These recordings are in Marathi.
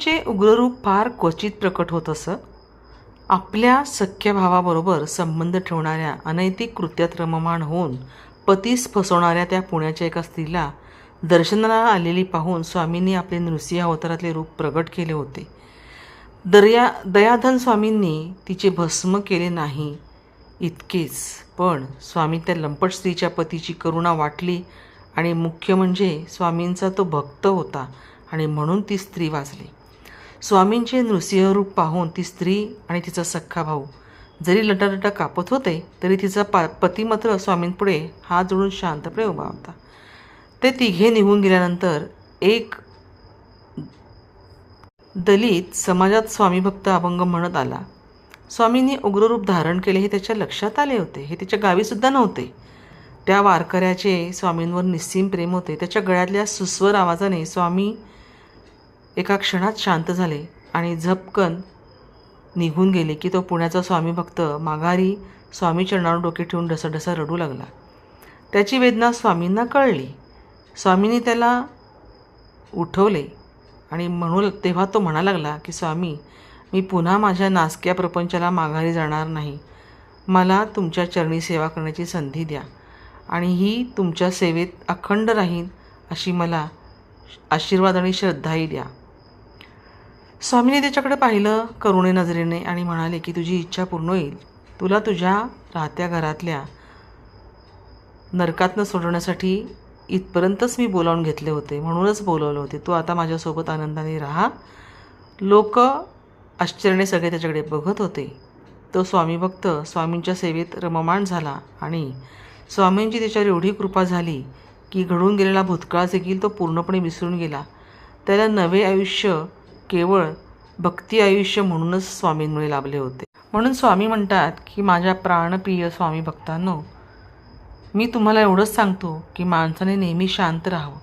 स्वामींचे उग्ररूप फार क्वचित प्रकट होत असं? आपल्या सख्य भावाबरोबर संबंध ठेवणाऱ्या अनैतिक कृत्यात रममाण होऊन पतीस फसवणाऱ्या त्या पुण्याच्या एका स्त्रीला दर्शनाला आलेली पाहून स्वामींनी आपले नृसिंह अवतारातले रूप प्रगट केले होते. दर्या दयाधन स्वामींनी तिचे भस्म केले नाही इतकेच पण स्वामी त्या लंपट स्त्रीच्या पतीची करुणा वाटली आणि मुख्य म्हणजे स्वामींचा तो भक्त होता आणि म्हणून ती स्त्री वाचली. स्वामींचे नृसिंहरूप पाहून ती स्त्री आणि तिचा सख्खा भाऊ जरी लटालटा कापत होते तरी तिचा पा पती मात्र स्वामींपुढे हात जोडून शांतपणे उभा होता. ते तिघे निघून गेल्यानंतर एक दलित समाजात स्वामीभक्त अभंग म्हणत आला. स्वामींनी उग्ररूप धारण केले हे त्याच्या लक्षात आले होते. हे त्याच्या गावीसुद्धा नव्हते. त्या वारकऱ्याचे स्वामींवर निस्सीम प्रेम होते. त्याच्या गळ्यातल्या सुस्वर आवाजाने स्वामी एका क्षणात शांत झाले आणि झपकन निघून गेले की तो पुण्याचा स्वामी भक्त माघारी स्वामी चरणावर डोके ठेवून ढसाढसा रडू लागला. त्याची वेदना स्वामींना कळली. स्वामींनी त्याला उठवले आणि म्हणू तेव्हा तो म्हणा लागला की स्वामी मी पुन्हा माझ्या नासक्या प्रपंचाला माघारी जाणार नाही. मला तुमच्या चरणी सेवा करण्याची संधी द्या आणि ही तुमच्या सेवेत अखंड राहीन अशी मला आशीर्वाद आणि श्रद्धाही द्या. स्वामीने त्याच्याकडे पाहिलं करुणे नजरेने आणि म्हणाले की तुझी इच्छा पूर्ण होईल. तुला तुझ्या राहत्या घरातल्या नरकातनं सोडवण्यासाठी इथपर्यंतच मी बोलावून घेतले होते. म्हणूनच बोलवले होते. तू आता माझ्यासोबत आनंदाने राहा. लोक आश्चर्याने सगळे त्याच्याकडे बघत होते. तो स्वामी भक्त स्वामींच्या सेवेत रममाण झाला आणि स्वामींची त्याच्यावर एवढी कृपा झाली की घडून गेलेला भूतकाळ देखील तो पूर्णपणे विसरून गेला. त्याला नवे आयुष्य केवळ भक्ती आयुष्य म्हणूनच स्वामींमुळे लाभले होते. म्हणून स्वामी म्हणतात की माझ्या प्राणप्रिय स्वामी भक्तांनो मी तुम्हाला एवढंच सांगतो की माणसाने नेहमी शांत राहावं.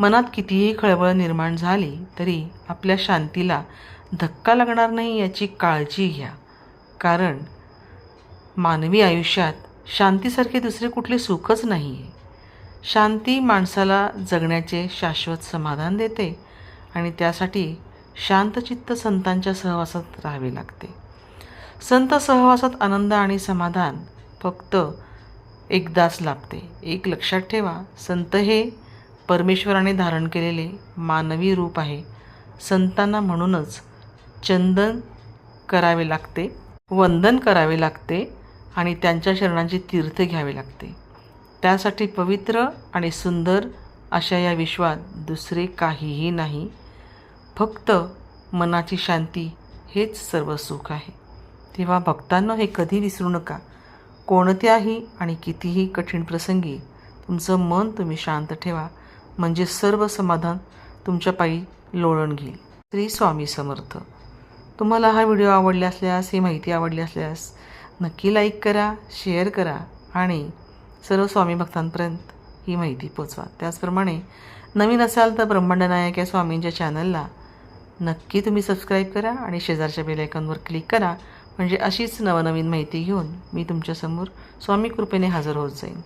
मनात कितीही खळबळ निर्माण झाली तरी आपल्या शांतीला धक्का लागणार नाही याची काळजी घ्या. कारण मानवी आयुष्यात शांतीसारखे दुसरे कुठले सुखच नाही आहे शांती माणसाला जगण्याचे शाश्वत समाधान देते आणि त्यासाठी शांतचित्त संतांच्या सहवासात राहावे लागते. संत सहवासात आनंद आणि समाधान फक्त एकदाच लाभते. एक लक्षात ठेवा संत हे परमेश्वराने धारण केलेले मानवी रूप आहे. संतांना म्हणूनच चंदन करावे लागते वंदन करावे लागते आणि त्यांच्या शरणांचे तीर्थ घ्यावे लागते. त्यासाठी पवित्र आणि सुंदर अशा या विश्वात दुसरे काहीही नाही. फक्त मनाची शांती हेच सर्व सुख आहे. तेव्हा भक्तांनो हे कधी विसरू नका. कोणत्याही आणि कितीही कठीण प्रसंगी तुमचं मन तुम्ही शांत ठेवा. म्हणजे सर्व समाधान तुमच्या पायी लोळण घेईल. श्री स्वामी समर्थ. तुम्हाला हा व्हिडिओ आवडला असल्यास ही माहिती आवडली असल्यास नक्की लाईक करा शेअर करा आणि सर्व स्वामी भक्तांपर्यंत ही माहिती पोचवा. त्याचप्रमाणे नवीन असाल तर ब्रह्मांडनायक या स्वामींच्या चॅनलला नक्की तुम्ही सबस्क्राईब करा आणि शेजारच्या बेलायकॉनवर क्लिक करा. म्हणजे अशीच नवनवीन माहिती घेऊन मी तुमच्यासमोर स्वामी कृपेने हजर होत जाईन.